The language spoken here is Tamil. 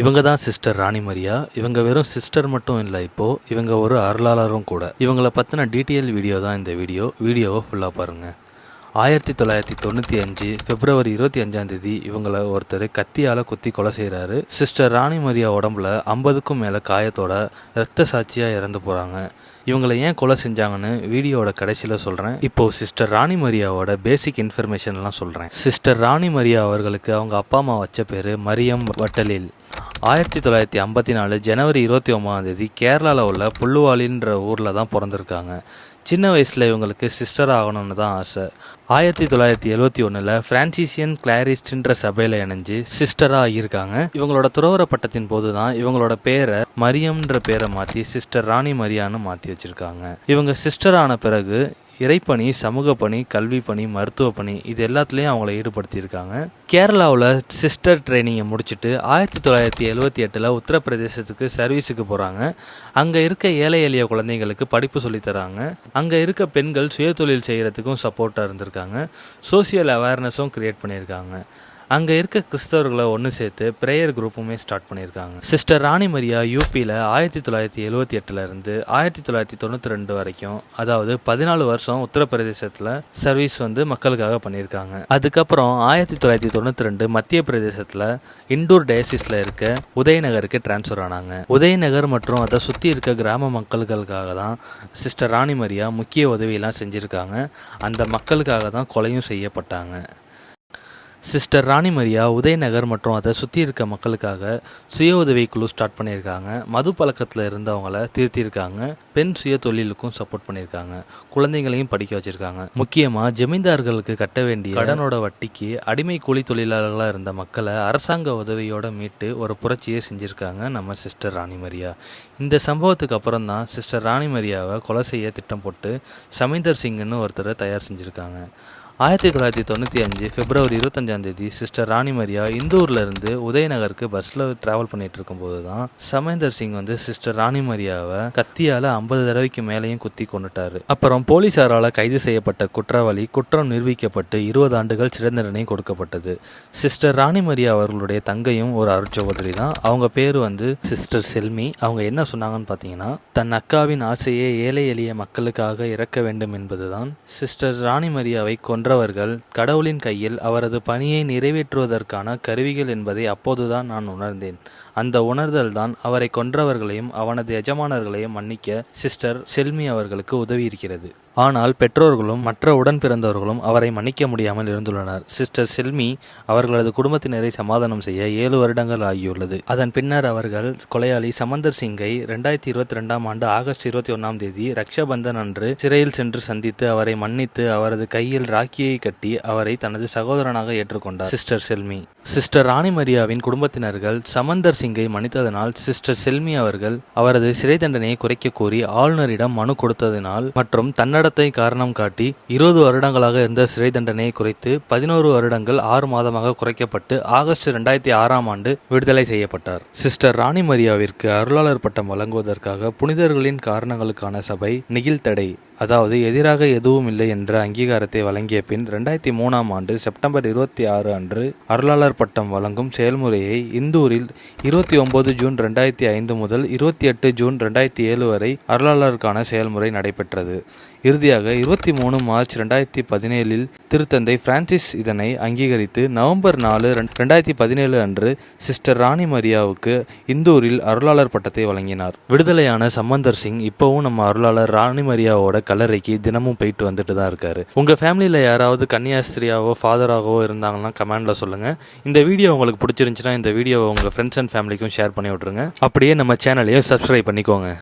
இவங்க தான் சிஸ்டர் ராணி மரியா. இவங்க வெறும் சிஸ்டர் மட்டும் இல்லை இப்போது இவங்க ஒரு அருளாளரும் கூட. இவங்கள பற்றின டீட்டெயில் வீடியோ தான் இந்த வீடியோ வீடியோவை ஃபுல்லாக பாருங்கள் ஆயிரத்தி தொள்ளாயிரத்தி தொண்ணூற்றி அஞ்சு பிப்ரவரி இருபத்தி அஞ்சாம் தேதி ஒருத்தர் கத்தியால் குத்தி கொலை செய்கிறாரு சிஸ்டர் ராணி மரியா உடம்புல ஐம்பதுக்கும் மேலே காயத்தோட ரத்த சாட்சியாக இறந்து போகிறாங்க இவங்களை ஏன் கொலை செஞ்சாங்கன்னு வீடியோவோட கடைசியில் சொல்கிறேன் இப்போது சிஸ்டர் ராணி மரியாவோட பேசிக் இன்ஃபர்மேஷன்லாம் சொல்கிறேன் சிஸ்டர் ராணி மரியா அவர்களுக்கு அவங்க அப்பா அம்மா வச்ச பேர் மரியம் வட்டலில். ஆயிரத்தி தொள்ளாயிரத்தி ஐம்பத்தி நாலு ஜனவரி இருபத்தி ஒன்பதாம் தேதி கேரளாவில் உள்ள புல்லுவாலின்ற ஊரில் தான் பிறந்திருக்காங்க. சின்ன வயசில் இவங்களுக்கு சிஸ்டர் ஆகணும்னு தான் ஆசை. ஆயிரத்தி தொள்ளாயிரத்தி எழுவத்தி ஒன்றில் பிரான்சிசியன் கிளாரிஸ்ட்ன்ற சபையில் இணைஞ்சு சிஸ்டராக ஆகியிருக்காங்க. இவங்களோட துறவர பட்டத்தின் போது தான் இவங்களோட பேரை மரியம்ன்ற பேரை மாற்றி சிஸ்டர் ராணி மரியான்னு மாற்றி வச்சுருக்காங்க. இவங்க சிஸ்டர் ஆன பிறகு இறைப்பணி சமூக பணி கல்வி பணி மருத்துவ பணி இது எல்லாத்துலேயும் அவங்கள ஈடுபடுத்தியிருக்காங்க. கேரளாவில் சிஸ்டர் ட்ரைனிங்கை முடிச்சுட்டு ஆயிரத்தி தொள்ளாயிரத்தி எழுபத்தி எட்டில் உத்தரப்பிரதேசத்துக்கு சர்வீஸுக்கு போகிறாங்க அங்கே இருக்க ஏழை எளிய குழந்தைங்களுக்கு படிப்பு சொல்லித் தராங்க. அங்கே இருக்க பெண்கள் சுயதொழில் செய்கிறதுக்கும் சப்போர்ட்டாக இருந்திருக்காங்க. சோசியல் அவேர்னஸும் க்ரியேட் பண்ணியிருக்காங்க. அங்கே இருக்க கிறிஸ்தவர்களை ஒன்று சேர்த்து ப்ரேயர் குரூப்புமே ஸ்டார்ட் பண்ணியிருக்காங்க. சிஸ்டர் ராணி மரியா யூபியில் ஆயிரத்தி தொள்ளாயிரத்தி எழுபத்தி எட்டுலேருந்து ஆயிரத்தி தொள்ளாயிரத்தி தொண்ணூற்றி ரெண்டு வரைக்கும் அதாவது பதினாலு வருஷம் உத்தரப்பிரதேசத்தில் சர்வீஸ் வந்து மக்களுக்காக பண்ணியிருக்காங்க. அதுக்கப்புறம் ஆயிரத்தி தொள்ளாயிரத்தி தொண்ணூற்றி ரெண்டு மத்திய பிரதேசத்தில் இண்டூர் டயசிஸில் இருக்க உதயநகருக்கு டிரான்ஸ்ஃபர் ஆனாங்க. உதயநகர் மற்றும் அதை சுற்றி இருக்க கிராம மக்களுக்காக தான் சிஸ்டர் ராணி மரியா முக்கிய உதவியெல்லாம் செஞ்சுருக்காங்க. அந்த மக்களுக்காக தான் கொலையும் செய்யப்பட்டாங்க. சிஸ்டர் ராணி மரியா உதயநகர் மற்றும் அதை சுற்றி இருக்க மக்களுக்காக சுய உதவி குழு ஸ்டார்ட் பண்ணியிருக்காங்க. மது பழக்கத்தில் இருந்தவங்கள திருத்தியிருக்காங்க. பெண் சுய தொழிலுக்கும் சப்போர்ட் பண்ணியிருக்காங்க. குழந்தைங்களையும் படிக்க வச்சுருக்காங்க. முக்கியமாக ஜமீன்தார்களுக்கு கட்ட வேண்டிய கடனோட வட்டிக்கு அடிமை கூலி தொழிலாளர்களாக இருந்த மக்களை அரசாங்க உதவியோட மீட்டு ஒரு புரட்சியை செஞ்சுருக்காங்க நம்ம சிஸ்டர் ராணி மரியா. இந்த சம்பவத்துக்கு அப்புறம் தான் சிஸ்டர் ராணி மரியாவை கொலை செய்ய திட்டம் போட்டு சமீந்தர் சிங்னு ஒருத்தரை தயார் செஞ்சுருக்காங்க. ஆயிரத்தி தொள்ளாயிரத்தி தொண்ணூற்றி அஞ்சு பிப்ரவரி இருபத்தஞ்சாம் தேதி சிஸ்டர் ராணி மரியா இந்தூர்ல இருந்து உதயநகருக்கு பஸ்ஸில் ட்ராவல் பண்ணிட்டு இருக்கும்போது தான் சமேந்தர் சிங் வந்து சிஸ்டர் ராணி மரியாவை கத்தியால் ஐம்பது தடவைக்கு மேலேயும் குத்தி கொண்டுட்டாரு அப்புறம் போலீசாரால் கைது செய்யப்பட்ட குற்றவாளி குற்றம் நிரூபிக்கப்பட்டு இருபது ஆண்டுகள் சிறை தண்டனை கொடுக்கப்பட்டது. சிஸ்டர் ராணி மரியா அவர்களுடைய தங்கையும் ஒரு அருட்சகோதரி தான். அவங்க பேர் வந்து சிஸ்டர் செல்மி. அவங்க என்ன சொன்னாங்கன்னு பார்த்தீங்கன்னா தன் அக்காவின் ஆசையை ஏழை எளிய மக்களுக்காக இறக்க வேண்டும் என்பதுதான் சிஸ்டர் ராணி மரியாவை கொன்ற கொன்றவர்கள் கடவுளின் கையில் அவரது பணியை நிறைவேற்றுவதற்கான கருவிகள் என்பதை அப்போதுதான் நான் உணர்ந்தேன். அந்த உணர்தல் தான் அவரை கொன்றவர்களையும் அவனது எஜமானர்களையும் மன்னிக்க சிஸ்டர் செல்மி அவர்களுக்கு உதவி இருக்கிறது ஆனால் பெற்றோர்களும் மற்ற உடன் பிறந்தவர்களும் அவரை மன்னிக்க முடியாமல் இருந்துள்ளனர். சிஸ்டர் செல்மி அவர்களது குடும்பத்தினரை சமாதானம் செய்ய ஏழு வருடங்கள் ஆகியுள்ளது. அதன் பின்னர் அவர்கள் கொலையாளி சமந்தர் சிங்கை ரெண்டாயிரத்தி இருபத்தி ரெண்டாம் ஆண்டு ஆகஸ்ட் இருபத்தி ஒன்றாம் தேதி ரக்ஷபந்தன் அன்று சிறையில் சென்று சந்தித்து அவரை மன்னித்து அவரது கையில் ராக்கியை கட்டி அவரை தனது சகோதரனாக ஏற்றுக்கொண்டார். சிஸ்டர் செல்மி சிஸ்டர் ராணி மரியாவின் குடும்பத்தினர்கள் சமந்தர் சிங்கை மன்னித்ததனால் சிஸ்டர் செல்மி அவர்கள் அவரது சிறை தண்டனையை குறைக்க கோரி ஆளுநரிடம் மனு கொடுத்ததினால் மற்றும் தன்னடத்தை காரணம் காட்டி இருபது வருடங்களாக இருந்த சிறை தண்டனையை குறைத்து பதினோரு வருடங்கள் ஆறு மாதமாக குறைக்கப்பட்டு ஆகஸ்ட் ரெண்டாயிரத்தி ஆறாம் ஆண்டு விடுதலை செய்யப்பட்டார். சிஸ்டர் ராணி மரியாவிற்கு அருளாளர் பட்டம் வழங்குவதற்காக புனிதர்களின் காரணங்களுக்கான சபை நெகிழ்தடை அதாவது எதிராக எதுவும் இல்லை என்ற அங்கீகாரத்தை வழங்கிய பின் ரெண்டாயிரத்தி மூணாம் ஆண்டு செப்டம்பர் இருபத்தி ஆறு அன்று அருளாளர் பட்டம் வழங்கும் செயல்முறையை இந்தூரில் இருபத்தி ஒன்பது ஜூன் ரெண்டாயிரத்தி ஐந்து முதல் இருபத்தி எட்டு ஜூன் ரெண்டாயிரத்தி ஏழு வரை அருளாளருக்கான செயல்முறை நடைபெற்றது. இறுதியாக இருபத்தி மூணு மார்ச் ரெண்டாயிரத்தி பதினேழில் திருத்தந்தை பிரான்சிஸ் இதனை அங்கீகரித்து நவம்பர் நாலு ரெண்டாயிரத்தி பதினேழு அன்று சிஸ்டர் ராணி மரியாவுக்கு இந்தூரில் அருளாளர் பட்டத்தை வழங்கினார். விடுதலையான சம்பந்தர் சிங் இப்போவும் நம்ம அருளாளர் ராணி மரியாவோட கல்லறைக்கு தினமும் போயிட்டு வந்துட்டு தான் இருக்காரு. உங்க ஃபேமிலியில் யாராவது கன்னியாஸ்திரியாவோ ஃபாதராகவோ இருந்தாங்கன்னா கமெண்ட்ல சொல்லுங்க. இந்த வீடியோ உங்களுக்கு பிடிச்சிருந்துச்சுன்னா இந்த வீடியோவை உங்க ஃப்ரெண்ட்ஸ் அண்ட் ஃபேமிலிக்கும் ஷேர் பண்ணி விட்ருங்க அப்படியே நம்ம சேனலையும் சப்ஸ்கிரைப் பண்ணிக்கோங்க.